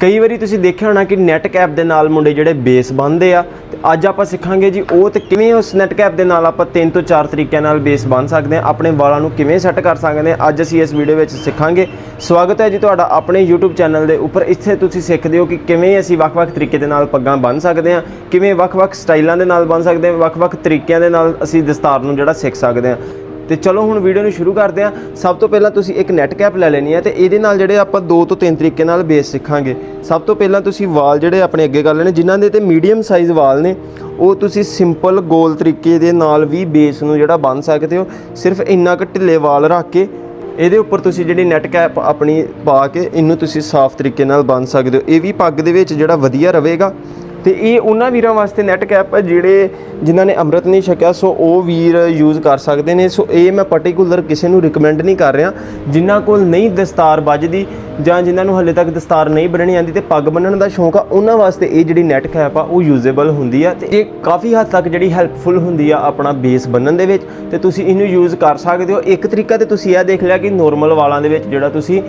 ਕਈ ਵਾਰੀ ਤੁਸੀਂ ਦੇਖਿਆ ਹੋਣਾ ਕਿ ਨੈਟ ਕੈਪ ਦੇ ਨਾਲ ਮੁੰਡੇ ਜਿਹੜੇ ਬੇਸ ਬੰਨਦੇ ਆ, ਤੇ ਅੱਜ ਆਪਾਂ ਸਿੱਖਾਂਗੇ ਜੀ ਉਹ ਤੇ ਕਿਵੇਂ ਉਸ ਨੈਟ ਕੈਪ ਦੇ ਨਾਲ ਆਪਾਂ ਤਿੰਨ ਤੋਂ ਚਾਰ ਤਰੀਕਿਆਂ ਨਾਲ ਬੇਸ ਬੰਨ ਸਕਦੇ ਆ, ਆਪਣੇ ਵਾਲਾਂ ਨੂੰ ਕਿਵੇਂ ਸੈੱਟ ਕਰ ਸਕਦੇ ਆ, ਅੱਜ ਅਸੀਂ ਇਸ ਵੀਡੀਓ ਵਿੱਚ ਸਿੱਖਾਂਗੇ। ਸਵਾਗਤ ਹੈ ਜੀ ਤੁਹਾਡਾ ਆਪਣੇ YouTube ਚੈਨਲ ਦੇ ਉੱਪਰ। ਇੱਥੇ ਤੁਸੀਂ ਸਿੱਖਦੇ ਹੋ ਕਿ ਕਿਵੇਂ ਅਸੀਂ ਵੱਖ-ਵੱਖ ਤਰੀਕੇ ਦੇ ਨਾਲ ਪੱਗਾਂ ਬੰਨ ਸਕਦੇ ਆ, ਕਿਵੇਂ ਵੱਖ-ਵੱਖ ਸਟਾਈਲਾਂ ਦੇ ਨਾਲ ਬੰਨ ਸਕਦੇ ਆ, ਵੱਖ-ਵੱਖ ਤਰੀਕਿਆਂ ਦੇ ਨਾਲ ਅਸੀਂ ਦਸਤਾਰ ਨੂੰ ਜਿਹੜਾ ਸਿੱਖ ਸਕਦੇ ਆ। ਤੇ ਚਲੋ ਹੁਣ ਵੀਡੀਓ ਨੂੰ ਸ਼ੁਰੂ ਕਰਦੇ ਹਾਂ। ਸਭ ਤੋਂ ਪਹਿਲਾਂ ਤੁਸੀਂ ਇੱਕ ਨੈਟ ਕੈਪ ਲੈ ਲੈਣੀ ਹੈ ਤੇ ਇਹਦੇ ਨਾਲ ਜਿਹੜੇ ਆਪਾਂ ਦੋ ਤੋਂ ਤਿੰਨ ਤਰੀਕੇ ਨਾਲ ਬੇਸ ਸਿੱਖਾਂਗੇ। ਸਭ ਤੋਂ ਪਹਿਲਾਂ ਤੁਸੀਂ ਵਾਲ ਜਿਹੜੇ ਆਪਣੇ ਅੱਗੇ ਕਰ ਲੈਣੇ, ਜਿਨ੍ਹਾਂ ਦੇ ਤੇ ਮੀਡੀਅਮ ਸਾਈਜ਼ ਵਾਲ ਨੇ, ਉਹ ਤੁਸੀਂ ਸਿੰਪਲ ਗੋਲ ਤਰੀਕੇ ਦੇ ਨਾਲ ਵੀ ਬੇਸ ਨੂੰ ਜਿਹੜਾ ਬੰਨ ਸਕਦੇ ਹੋ। ਸਿਰਫ ਇੰਨਾ ਕੁ ਢਿੱਲੇ ਵਾਲ ਰੱਖ ਕੇ, ਇਹਦੇ ਉੱਪਰ ਤੁਸੀਂ ਜਿਹੜੀ ਨੈਟ ਕੈਪ ਆਪਣੀ ਪਾ ਕੇ, ਇਹਨੂੰ ਤੁਸੀਂ ਸਾਫ਼ ਤਰੀਕੇ ਨਾਲ ਬੰਨ ਸਕਦੇ ਹੋ। ਇਹ ਵੀ ਪੱਗ ਦੇ ਵਿੱਚ ਜਿਹੜਾ ਵਧੀਆ ਰਹੇਗਾ। ਤੇ ਇਹ ਉਹਨਾਂ ਵੀਰਾਂ ਵਾਸਤੇ ਨੈਟ ਕੈਪ ਜਿਹੜੇ ਜਿਨ੍ਹਾਂ ਨੇ ਅੰਮ੍ਰਿਤ ਨਹੀਂ ਛਕਿਆ, ਸੋ ਉਹ ਵੀਰ ਯੂਜ਼ ਕਰ ਸਕਦੇ ਨੇ। ਸੋ ਇਹ ਮੈਂ ਪਾਰਟਿਕੂਲਰ ਕਿਸੇ ਨੂੰ ਰეკਮੈਂਡ ਨਹੀਂ ਕਰ ਰਿਹਾ, ਜਿਨ੍ਹਾਂ ਕੋਲ ਨਹੀਂ ਦਸਤਾਰ ਵੱਜਦੀ ਜਾਂ ਜਿਨ੍ਹਾਂ ਨੂੰ ਹਲੇ ਤੱਕ ਦਸਤਾਰ ਨਹੀਂ ਬੰਨਣੀ ਆਂਦੀ ਤੇ ਪੱਗ ਬੰਨਣ ਦਾ ਸ਼ੌਂਕ ਆ, ਉਹਨਾਂ ਵਾਸਤੇ ਇਹ ਜਿਹੜੀ ਨੈਟ ਕੈਪ ਆ, ਉਹ ਯੂਜ਼ੇਬਲ ਹੁੰਦੀ ਆ ਤੇ ਇਹ ਕਾਫੀ ਹੱਦ ਤੱਕ ਜਿਹੜੀ ਹੈਲਪਫੁਲ ਹੁੰਦੀ ਆ ਆਪਣਾ ਬੇਸ ਬੰਨਣ ਦੇ ਵਿੱਚ ਤੇ ਤੁਸੀਂ ਇਹਨੂੰ ਯੂਜ਼ ਕਰ ਸਕਦੇ ਹੋ। ਇੱਕ ਤਰੀਕਾ ਤੇ ਤੁਸੀਂ ਇਹ ਦੇਖ ਲਿਆ ਕਿ ਨੋਰਮਲ ਵਾਲਾਂ ਦੇ ਵਿੱਚ ਜਿਹੜਾ ਤੁਸੀਂ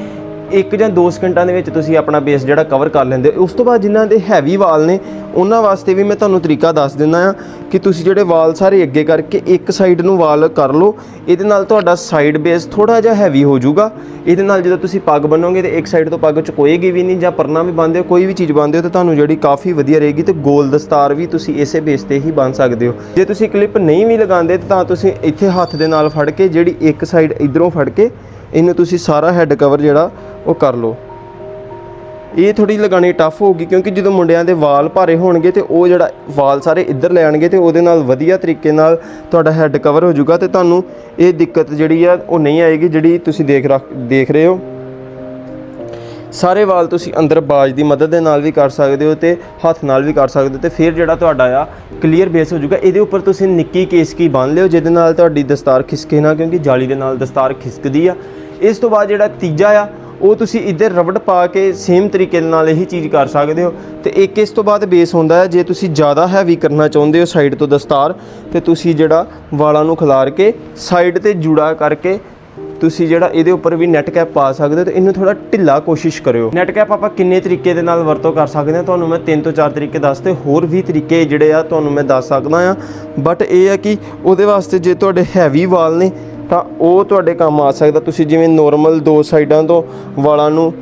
ਇੱਕ ਜਾਂ ਦੋ ਸਕਿੰਟਾਂ ਦੇ ਵਿੱਚ ਤੁਸੀਂ ਆਪਣਾ ਬੇਸ ਜਿਹੜਾ ਕਵਰ ਕਰ ਲੈਂਦੇ ਹੋ। ਉਸ ਤੋਂ ਬਾਅਦ ਜਿਨ੍ਹਾਂ ਦੇ ਹੈਵੀ ਵਾਲ ਨੇ, ਉਹਨਾਂ ਵਾਸਤੇ ਵੀ ਮੈਂ ਤੁਹਾਨੂੰ ਤਰੀਕਾ ਦੱਸ ਦਿੰਦਾ ਆ ਕਿ ਤੁਸੀਂ ਜਿਹੜੇ ਵਾਲ ਸਾਰੇ ਅੱਗੇ ਕਰਕੇ ਇੱਕ ਸਾਈਡ ਨੂੰ ਵਾਲ ਕਰ ਲਓ। ਇਹਦੇ ਨਾਲ ਤੁਹਾਡਾ ਸਾਈਡ ਬੇਸ ਥੋੜਾ ਜਿਹਾ ਹੈਵੀ ਹੋ ਜਾਊਗਾ। ਇਹਦੇ ਨਾਲ ਜਦੋਂ ਤੁਸੀਂ ਪੱਗ ਬੰਨੋਗੇ ਤੇ ਇੱਕ ਸਾਈਡ ਤੋਂ ਪੱਗ ਚੁਕੋਏਗੀ ਵੀ ਨਹੀਂ ਜਾਂ ਪਰਨਾ ਵੀ ਬੰਨਦੇ ਹੋ, ਕੋਈ ਵੀ ਚੀਜ਼ ਬੰਨਦੇ ਹੋ ਤੇ ਤੁਹਾਨੂੰ ਜਿਹੜੀ ਕਾਫੀ ਵਧੀਆ ਰਹੇਗੀ ਤੇ ਗੋਲ ਦਸਤਾਰ ਵੀ ਤੁਸੀਂ ਇਸੇ ਬੇਸ ਤੇ ਹੀ ਬੰਨ ਸਕਦੇ ਹੋ। ਜੇ ਤੁਸੀਂ ਕਲਿੱਪ ਨਹੀਂ ਵੀ ਲਗਾਉਂਦੇ ਤਾਂ ਤੁਸੀਂ ਇੱਥੇ ਹੱਥ ਦੇ ਨਾਲ ਫੜ ਕੇ, ਜਿਹੜੀ ਇੱਕ ਸਾਈਡ ਇਧਰੋਂ ਫੜ ਕੇ ਇਹਨੂੰ ਤੁਸੀਂ ਸਾਰਾ ਹੈੱਡ ਕਵਰ ਜਿਹੜਾ ਉਹ ਕਰ ਲਓ। ਇਹ ਥੋੜੀ ਲਗਾਣੀ ਟਫ ਹੋਊਗੀ ਕਿਉਂਕਿ ਜਦੋਂ ਮੁੰਡਿਆਂ ਦੇ ਵਾਲ ਭਾਰੇ ਹੋਣਗੇ ਤੇ ਉਹ ਜਿਹੜਾ ਵਾਲ ਸਾਰੇ ਇੱਧਰ ਲੈ ਆਣਗੇ ਤੇ ਉਹਦੇ ਨਾਲ ਵਧੀਆ ਤਰੀਕੇ ਨਾਲ ਤੁਹਾਡਾ ਹੈੱਡ ਕਵਰ ਹੋ ਜਾਊਗਾ ਤੇ ਤੁਹਾਨੂੰ ਇਹ ਦਿੱਕਤ ਜਿਹੜੀ ਆ ਉਹ ਨਹੀਂ ਆਏਗੀ ਜਿਹੜੀ ਤੁਸੀਂ ਦੇਖ ਰੱਖ, ਦੇਖ ਰਹੇ ਹੋ। ਸਾਰੇ ਵਾਲ ਤੁਸੀਂ ਅੰਦਰ ਬਾਜ ਦੀ ਮਦਦ ਦੇ ਨਾਲ ਵੀ ਕਰ ਸਕਦੇ ਹੋ ਤੇ ਹੱਥ ਨਾਲ ਵੀ ਕਰ ਸਕਦੇ ਹੋ ਤੇ ਫਿਰ ਜਿਹੜਾ ਤੁਹਾਡਾ ਆ ਕਲੀਅਰ ਬੇਸ ਹੋ ਜਾਊਗਾ, ਇਹਦੇ ਉੱਪਰ ਤੁਸੀਂ ਨਿੱਕੀ ਕੇਸਕੀ ਬੰਨ ਲਿਓ ਜਿਹਦੇ ਨਾਲ ਤੁਹਾਡੀ ਦਸਤਾਰ ਖਿਸਕੇ ਨਾ ਕਿਉਂਕਿ ਜਾਲੀ ਦੇ ਨਾਲ ਦਸਤਾਰ ਖਿਸਕਦੀ ਆ। ਇਸ ਤੋਂ ਬਾਅਦ ਜਿਹੜਾ ਤੀਜਾ ਆ, ਉਹ ਤੁਸੀਂ ਇੱਧਰ ਰਬੜ ਪਾ ਕੇ ਸੇਮ ਤਰੀਕੇ ਦੇ ਨਾਲ ਇਹੀ ਚੀਜ਼ ਕਰ ਸਕਦੇ ਹੋ। ਤੇ ਇੱਕ ਇਸ ਤੋਂ ਬਾਅਦ ਬੇਸ ਹੁੰਦਾ ਹੈ ਜੇ ਤੁਸੀਂ ਜ਼ਿਆਦਾ ਹੈਵੀ ਕਰਨਾ ਚਾਹੁੰਦੇ ਹੋ ਸਾਈਡ ਤੋਂ ਦਸਤਾਰ, ਤੇ ਤੁਸੀਂ ਜਿਹੜਾ ਵਾਲਾਂ ਨੂੰ ਖਿਲਾਰ ਕੇ ਸਾਈਡ ਤੇ ਜੁੜਾ ਕਰਕੇ ਤੁਸੀਂ ਜਿਹੜਾ ਇਹਦੇ ਉੱਪਰ ਵੀ ਨੈਟ ਕੈਪ ਪਾ ਸਕਦੇ ਹੋ, ਤੇ ਇਹਨੂੰ ਥੋੜਾ ਢਿੱਲਾ ਕੋਸ਼ਿਸ਼ ਕਰਿਓ। ਨੈਟ ਕੈਪ ਆਪਾਂ ਕਿੰਨੇ ਤਰੀਕੇ ਦੇ ਨਾਲ ਵਰਤੋਂ ਕਰ ਸਕਦੇ ਹਾਂ? ਤੁਹਾਨੂੰ ਮੈਂ ਤਿੰਨ ਤੋਂ ਚਾਰ ਤਰੀਕੇ ਦੱਸਤੇ ਹੋਰ ਵੀ ਤਰੀਕੇ ਜਿਹੜੇ ਆ, ਤੁਹਾਨੂੰ ਮੈਂ ਦੱਸ ਸਕਦਾ ਆ। ਬਟ ਇਹ ਆ ਕਿ ਉਹਦੇ ਵਾਸਤੇ ਜੇ ਤੁਹਾਡੇ ਹੈਵੀ ਵਾਲ ਨੇ ਤਾਂ ਉਹ ਤੁਹਾਡੇ ਕੰਮ ਆ ਸਕਦਾ। ਤੁਸੀਂ ਜਿਵੇਂ ਨੋਰਮਲ ਦੋ ਸਾਈਡਾਂ ਤੋਂ ਵਾਲਾਂ ਨੂੰ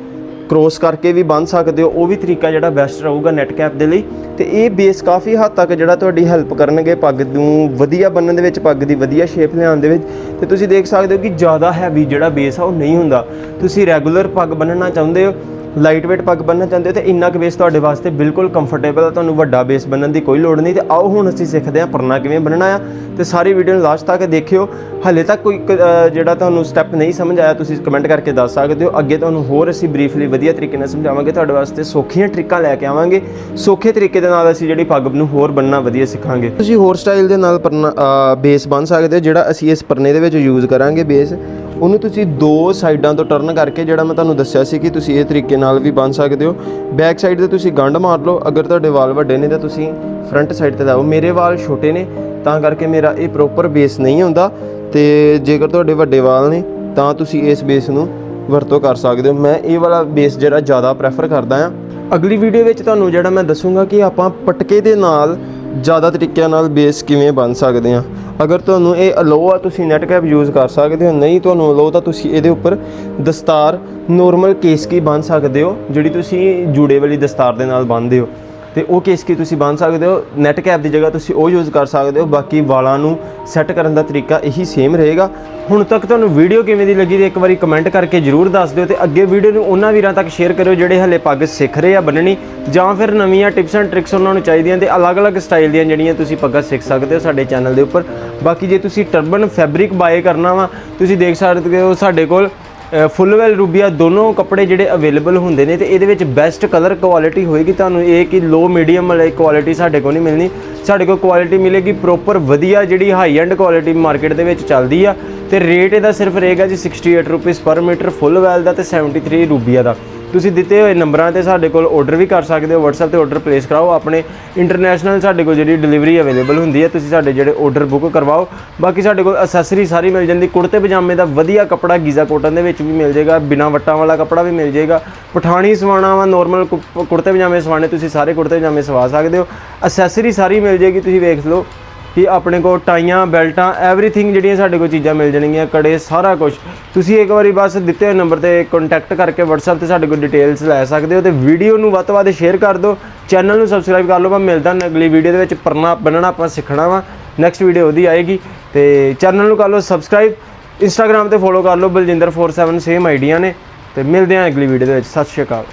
ਕ੍ਰੋਸ ਕਰਕੇ ਵੀ ਬੰਨ ਸਕਦੇ ਹੋ। ਉਹ ਵੀ ਤਰੀਕਾ ਜਿਹੜਾ ਬੈਸਟ ਰਹੂਗਾ ਨੈਟ ਕੈਪ ਦੇ ਲਈ। ਤੇ ਇਹ ਬੇਸ ਕਾਫੀ ਹੱਦ ਤੱਕ ਜਿਹੜਾ ਤੁਹਾਡੀ ਹੈਲਪ ਕਰਨਗੇ ਪੱਗ ਨੂੰ। ਵਧੀਆ ਬੰਨਣ ਦੇ ਵਿੱਚ, ਪੱਗ ਦੀ ਵਧੀਆ ਸ਼ੇਪ ਲਿਆਉਣ ਦੇ ਵਿੱਚ। ਤੇ ਤੁਸੀਂ ਦੇਖ ਸਕਦੇ ਹੋ ਕਿ ਜ਼ਿਆਦਾ ਹੈਵੀ ਜਿਹੜਾ ਬੇਸ ਆ, ਉਹ ਨਹੀਂ ਹੁੰਦਾ। ਤੁਸੀਂ ਰੈਗੂਲਰ ਪੱਗ ਬੰਨਣਾ ਚਾਹੁੰਦੇ ਹੋ ਲਾਈਟ weight ਪੱਗ ਬੰਨਣਾ ਚਾਹੁੰਦੇ ਹੋ ਤੇ ਇੰਨਾ ਕੁ ਬੇਸ ਤੁਹਾਡੇ ਵਾਸਤੇ ਬਿਲਕੁਲ ਕੰਫਰਟੇਬਲ ਆ, ਤੁਹਾਨੂੰ ਵੱਡਾ ਬੇਸ ਬੰਨਣ ਦੀ ਕੋਈ ਲੋੜ ਨਹੀਂ ਤੇ ਆਓ ਹੁਣ ਅਸੀਂ ਸਿੱਖਦੇ ਹਾਂ ਪਰਨਾ ਕਿਵੇਂ ਬੰਨਣਾ ਆ ਤੇ ਸਾਰੀ ਵੀਡੀਓ ਨੂੰ ਲਾਸਟ ਤੱਕ ਦੇਖਿਓ। ਹਲੇ ਤੱਕ ਕੋਈ ਕ- ਜਿਹੜਾ ਤੁਹਾਨੂੰ ਸਟੈਪ ਨਹੀਂ ਸਮਝ ਆਇਆ, ਤੁਸੀਂ ਕਮੈਂਟ ਕਰਕੇ ਦੱਸ ਸਕਦੇ ਹੋ। ਅੱਗੇ ਤੁਹਾਨੂੰ ਹੋਰ ਅਸੀਂ ਬਰੀਫਲੀ ਵਧੀਆ ਤਰੀਕੇ ਨਾਲ ਸਮਝਾਵਾਂਗੇ, ਤੁਹਾਡੇ ਵਾਸਤੇ ਸੌਖੀਆਂ ਟ੍ਰਿਕਾਂ ਲੈ ਕੇ ਆਵਾਂਗੇ। ਸੌਖੇ ਤਰੀਕੇ ਦੇ ਨਾਲ ਅਸੀਂ ਜਿਹੜੀ ਪੱਗ ਨੂੰ ਹੋਰ ਬੰਨਣਾ ਵਧੀਆ ਸਿੱਖਾਂਗੇ। ਤੁਸੀਂ ਹੋਰ ਸਟਾਈਲ ਦੇ ਨਾਲ ਪਰਨਾ ਬੇਸ ਬਣ ਸਕਦੇ ਹੋ, ਜਿਹੜਾ ਅਸੀਂ ਇਸ ਪਰਨੇ ਦੇ ਵਿੱਚ ਯੂਜ਼ ਕਰਾਂਗੇ ਬੇਸ ਉਹਨੂੰ ਤੁਸੀਂ ਦੋ ਸਾਈਡਾਂ ਤੋਂ ਟਰਨ ਕਰਕੇ ਜਿਹੜਾ ਮੈਂ ਤੁਹਾਨੂੰ ਦੱਸਿਆ ਸੀ ਕਿ ਤੁਸੀਂ ਇਹ ਤਰੀਕੇ ਨਾਲ ਵੀ ਬੰਨ ਸਕਦੇ ਹੋ। ਬੈਕ ਸਾਈਡ ਤੇ ਤੁਸੀਂ ਗੰਢ ਮਾਰ ਲਓ। ਅਗਰ ਤੁਹਾਡੇ ਵਾਲ ਵੱਡੇ ਨੇ ਤਾਂ ਤੁਸੀਂ ਫਰੰਟ ਸਾਈਡ ਤੇ ਲਾਓ। ਮੇਰੇ ਵਾਲ ਛੋਟੇ ਨੇ, ਤਾਂ ਕਰਕੇ ਮੇਰਾ ਇਹ ਪ੍ਰੋਪਰ ਬੇਸ ਨਹੀਂ ਹੁੰਦਾ। ਤੇ ਜੇਕਰ ਤੁਹਾਡੇ ਵੱਡੇ ਵਾਲ ਨੇ, ਤਾਂ ਤੁਸੀਂ ਇਸ ਬੇਸ ਨੂੰ ਵਰਤੋਂ ਕਰ ਸਕਦੇ ਹੋ। ਮੈਂ ਇਹ ਵਾਲਾ ਬੇਸ ਜਿਹੜਾ ਜ਼ਿਆਦਾ ਪ੍ਰੈਫਰ ਕਰਦਾ ਆ ਅਗਲੀ ਵੀਡੀਓ ਵਿੱਚ ਤੁਹਾਨੂੰ ਜਿਹੜਾ ਮੈਂ ਦੱਸੂਗਾ ਕਿ ਆਪਾਂ ਪਟਕੇ ਦੇ ਨਾਲ ਜ਼ਿਆਦਾ ਤਰੀਕਿਆਂ ਨਾਲ ਬੇਸ ਕਿਵੇਂ ਬਣ ਸਕਦੇ ਆ? ਅਗਰ ਤੁਹਾਨੂੰ ਇਹ ਅਲੋ ਆ, ਤੁਸੀਂ ਨੈਟ ਕੈਪ ਯੂਜ਼ ਕਰ ਸਕਦੇ ਹੋ। ਨਹੀਂ ਤੁਹਾਨੂੰ ਅਲੋ ਤਾਂ ਤੁਸੀਂ ਇਹਦੇ ਉੱਪਰ ਦਸਤਾਰ ਨੋਰਮਲ ਕੇਸਕੀ ਬਣ ਸਕਦੇ ਹੋ, ਜਿਹੜੀ ਤੁਸੀਂ ਜੂੜੇ ਵਾਲੀ ਦਸਤਾਰ ਦੇ ਨਾਲ ਬੰਨਦੇ ਹੋ। ਤੇ ਉਹ ਕੇਸ ਕੀ ਤੁਸੀਂ ਬੰਨ ਸਕਦੇ ਹੋ? ਨੈਟ ਕੈਪ ਦੀ ਜਗ੍ਹਾ ਤੁਸੀਂ ਉਹ ਯੂਜ਼ ਕਰ ਸਕਦੇ ਹੋ, ਬਾਕੀ ਵਾਲਾਂ ਨੂੰ ਸੈੱਟ ਕਰਨ ਦਾ ਤਰੀਕਾ ਇਹੀ ਸੇਮ ਰਹੇਗਾ। ਹੁਣ ਤੱਕ ਤੁਹਾਨੂੰ ਵੀਡੀਓ ਕਿਵੇਂ ਦੀ ਲੱਗੀ ਤੇ ਇੱਕ ਵਾਰੀ ਕਮੈਂਟ ਕਰਕੇ ਜਰੂਰ ਦੱਸ ਦਿਓ ਤੇ ਅੱਗੇ ਵੀਡੀਓ ਨੂੰ ਉਹਨਾਂ ਵੀਰਾਂ ਤੱਕ ਸ਼ੇਅਰ ਕਰਿਓ ਜਿਹੜੇ ਹਲੇ ਪੱਗ ਸਿੱਖ ਰਹੇ ਆ ਬੰਨਣੀ, ਜਾਂ ਫਿਰ ਨਵੀਆਂ ਟਿਪਸ ਐਂਡ ਟ੍ਰਿਕਸ ਉਹਨਾਂ ਨੂੰ ਚਾਹੀਦੀਆਂ ਤੇ ਅਲੱਗ-ਅਲੱਗ ਸਟਾਈਲ ਦੀਆਂ ਜਿਹੜੀਆਂ ਤੁਸੀਂ ਪੱਗਾਂ ਸਿੱਖ ਸਕਦੇ ਹੋ ਸਾਡੇ ਚੈਨਲ ਦੇ ਉੱਪਰ। ਬਾਕੀ ਜੇ ਤੁਸੀਂ ਟਰਬਨ ਫੈਬਰਿਕ ਬਾਏ ਕਰਨਾ ਵਾ, ਤੁਸੀਂ ਦੇਖ ਸਕਦੇ ਹੋ ਸਾਡੇ ਕੋਲ ਫੁੱਲਵੈਲ ਰੂਬੀਆ ਦੋਨੋਂ ਕੱਪੜੇ ਜਿਹੜੇ ਅਵੇਲੇਬਲ ਹੁੰਦੇ ਨੇ ਤੇ ਇਹਦੇ ਵਿੱਚ ਬੈਸਟ ਕਲਰ ਕੁਆਲਿਟੀ ਹੋਏਗੀ। ਤੁਹਾਨੂੰ ਇਹ ਕਿ ਲੋ ਮੀਡੀਅਮ ਵਾਲੀ ਕੁਆਲਿਟੀ ਸਾਡੇ ਕੋਲ ਨਹੀਂ ਮਿਲਣੀ। ਸਾਡੇ ਕੋਲ ਕੁਆਲਿਟੀ ਮਿਲੇਗੀ ਪ੍ਰੋਪਰ ਵਧੀਆ ਜਿਹੜੀ ਹਾਈ ਐਂਡ ਕੁਆਲਿਟੀ ਮਾਰਕੀਟ ਦੇ ਵਿੱਚ ਚੱਲਦੀ ਆ। ਤੇ ਰੇਟ ਇਹਦਾ ਸਿਰਫ ਰਹੇਗਾ ਜੀ 68 ਰੁਪਏ ਪਰ ਮੀਟਰ ਫੁੱਲ ਵੈਲ ਦਾ ਤੇ 73 ਰੂਬੀਆ ਦਾ। ਤੁਸੀਂ ਦਿੱਤੇ ਹੋਏ ਨੰਬਰਾਂ ਤੇ ਸਾਡੇ ਕੋਲ ਆਰਡਰ ਵੀ ਕਰ ਸਕਦੇ ਹੋ, WhatsApp ਤੇ ਆਰਡਰ ਪਲੇਸ ਕਰਾਓ। ਆਪਣੇ ਇੰਟਰਨੈਸ਼ਨਲ ਸਾਡੇ ਕੋਲ ਜਿਹੜੀ ਡਿਲੀਵਰੀ ਅਵੇਲੇਬਲ ਹੁੰਦੀ ਹੈ, ਤੁਸੀਂ ਸਾਡੇ ਜਿਹੜੇ ਆਰਡਰ ਬੁੱਕ ਕਰਵਾਓ। ਬਾਕੀ ਸਾਡੇ ਕੋਲ ਅਸੈਸਰੀ ਸਾਰੀ ਮਿਲ ਜਾਂਦੀ, ਕੁੜਤੇ ਪਜਾਮੇ ਦਾ ਵਧੀਆ ਕੱਪੜਾ ਗੀਜ਼ਾ ਕੋਟਨ ਦੇ ਵਿੱਚ ਵੀ ਮਿਲ ਜਾਏਗਾ, ਬਿਨਾ ਵੱਟਾਂ ਵਾਲਾ ਕੱਪੜਾ ਵੀ ਮਿਲ ਜਾਏਗਾ। ਪਠਾਣੀ ਸਵਾਣਾ ਵਾ ਨਾਰਮਲ ਕੁੜਤੇ ਪਜਾਮੇ ਸਵਾਣੇ ਤੁਸੀਂ ਸਾਰੇ ਕੁੜਤੇ ਪਜਾਮੇ ਸਵਾ ਸਕਦੇ ਹੋ। ਅਸੈਸਰੀ ਸਾਰੀ ਮਿਲ ਜਾਏਗੀ, ਤੁਸੀਂ ਵੇਖ ਲਓ। ਕਿ ਆਪਣੇ ਕੋਲ ਟਾਈਆਂ, ਬੈਲਟਾਂ ਐਵਰੀਥਿੰਗ ਜਿਹੜੀਆਂ ਸਾਡੇ ਕੋਲ ਚੀਜ਼ਾਂ ਮਿਲ ਜਾਣਗੀਆਂ, ਕੜੇ, ਸਾਰਾ ਕੁਝ ਤੁਸੀਂ ਇੱਕ ਵਾਰੀ ਬਸ ਦਿੱਤੇ ਹੋਏ ਨੰਬਰ ਤੇ ਕੰਟੈਕਟ ਕਰਕੇ WhatsApp ਤੇ ਸਾਡੇ ਕੋਲ ਡਿਟੇਲਸ ਲੈ ਸਕਦੇ ਹੋ ਤੇ ਵੀਡੀਓ ਨੂੰ ਵੱਧ ਤੋਂ ਵੱਧ ਸ਼ੇਅਰ ਕਰ ਦਿਓ। ਚੈਨਲ ਨੂੰ ਸਬਸਕ੍ਰਾਈਬ ਕਰ ਲਓ ਮੈਂ ਮਿਲਦਾ ਅਗਲੀ ਵੀਡੀਓ ਦੇ ਵਿੱਚ ਪਰਨਾ ਬੰਨਣਾ ਆਪਾਂ ਸਿੱਖਣਾ ਵਾ। ਨੈਕਸਟ ਵੀਡੀਓ ਉਹਦੀ ਆਏਗੀ। ਤੇ ਚੈਨਲ ਨੂੰ ਕਰ ਲਓ ਸਬਸਕ੍ਰਾਈਬ ਇੰਸਟਾਗ੍ਰam ਤੇ ਫੋਲੋ ਕਰ ਲਓ ਬਲਜਿੰਦਰ47 ਸੇਮ ਆਈਡੀਆਂ ਨੇ। ਤੇ ਮਿਲਦੇ ਹਾਂ ਅਗਲੀ ਵੀਡੀਓ ਦੇ ਵਿੱਚ। ਸਤਿ ਸ਼੍ਰੀ ਅਕਾਲ।